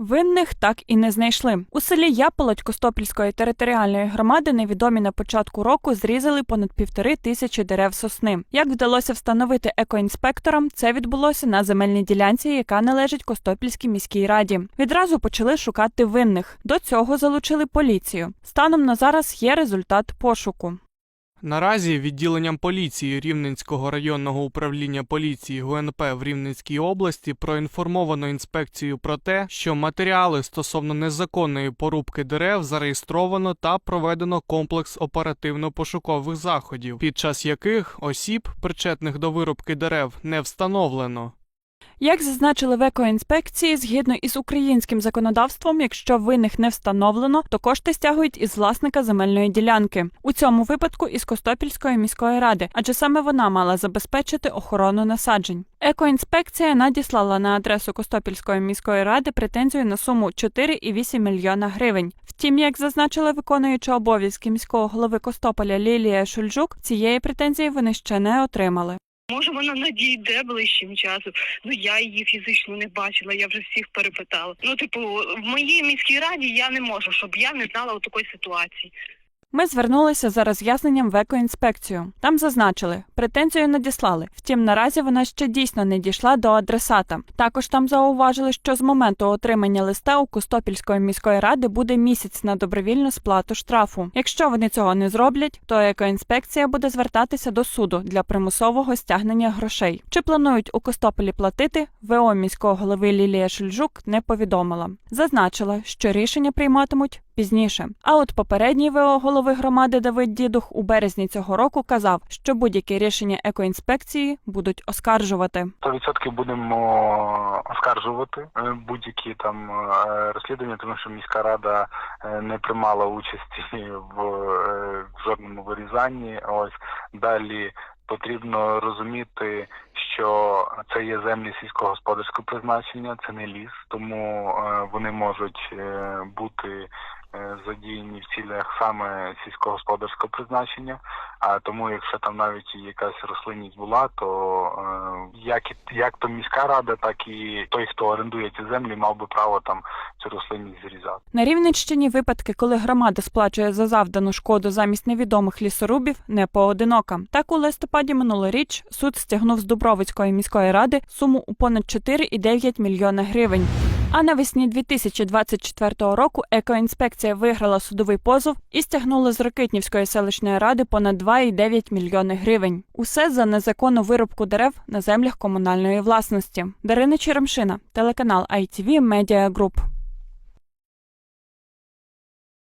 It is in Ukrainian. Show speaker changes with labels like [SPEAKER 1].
[SPEAKER 1] Винних так і не знайшли. У селі Яполоть Костопільської територіальної громади невідомі на початку року зрізали понад півтори тисячі дерев сосни. Як вдалося встановити екоінспекторам, це відбулося на земельній ділянці, яка належить Костопільській міській раді. Відразу почали шукати винних. До цього залучили поліцію. Станом на зараз є результат пошуку.
[SPEAKER 2] Наразі відділенням поліції Рівненського районного управління поліції ГУНП в Рівненській області проінформовано інспекцію про те, що матеріали стосовно незаконної порубки дерев зареєстровано та проведено комплекс оперативно-пошукових заходів, під час яких осіб, причетних до вирубки дерев, не встановлено.
[SPEAKER 1] Як зазначили в екоінспекції, згідно із українським законодавством, якщо винних не встановлено, то кошти стягують із власника земельної ділянки. У цьому випадку із Костопільської міської ради, адже саме вона мала забезпечити охорону насаджень. Екоінспекція надіслала на адресу Костопільської міської ради претензію на суму 4,8 мільйона гривень. Втім, як зазначила виконуюча обов'язки міського голови Костополя Лілія Шульжук, цієї претензії вони ще не отримали.
[SPEAKER 3] Може, вона надійде ближчим часом. Ну я її фізично не бачила, я вже всіх перепитала. Ну, типу, в моїй міській раді я не можу, щоб я не знала у такої ситуації.
[SPEAKER 1] Ми звернулися за роз'ясненням в екоінспекцію. Там зазначили, претензію надіслали. Втім, наразі вона ще дійсно не дійшла до адресата. Також там зауважили, що з моменту отримання листа у Костопільської міської ради буде місяць на добровільну сплату штрафу. Якщо вони цього не зроблять, то екоінспекція буде звертатися до суду для примусового стягнення грошей. Чи планують у Костополі платити? ВО міського голови Лілія Шульжук не повідомила. Зазначила, що рішення прийматимуть пізніше. А от попередній ВО голови громади Давид Дідух у березні цього року казав, що будь-які рішення екоінспекції будуть оскаржувати.
[SPEAKER 4] 100% будемо оскаржувати е, будь-які там е, розслідування, тому що міська рада е, не приймала участі в е, жодному вирізанні. Ось далі потрібно розуміти, що це є землі сільськогосподарського призначення, це не ліс, тому вони можуть бути задіяні в цілях саме сільськогосподарського призначення. А тому, якщо там навіть якась рослинність була, то е, як і як то міська рада, так і той, хто орендує ці землі, мав би право там цю рослинність зрізати.
[SPEAKER 1] На Рівненщині випадки, коли громада сплачує за завдану шкоду замість невідомих лісорубів, не поодинока. Так у листопаді минулоріч суд стягнув з Дубровицької міської ради суму у понад 4,9 мільйона гривень. А навесні 2024 року екоінспекція виграла судовий позов і стягнула з Рокитнівської селищної ради понад 2,9 мільйони гривень. Усе за незаконну вирубку дерев на землях комунальної власності. Дарина Черемшина, телеканал ITV Media Group.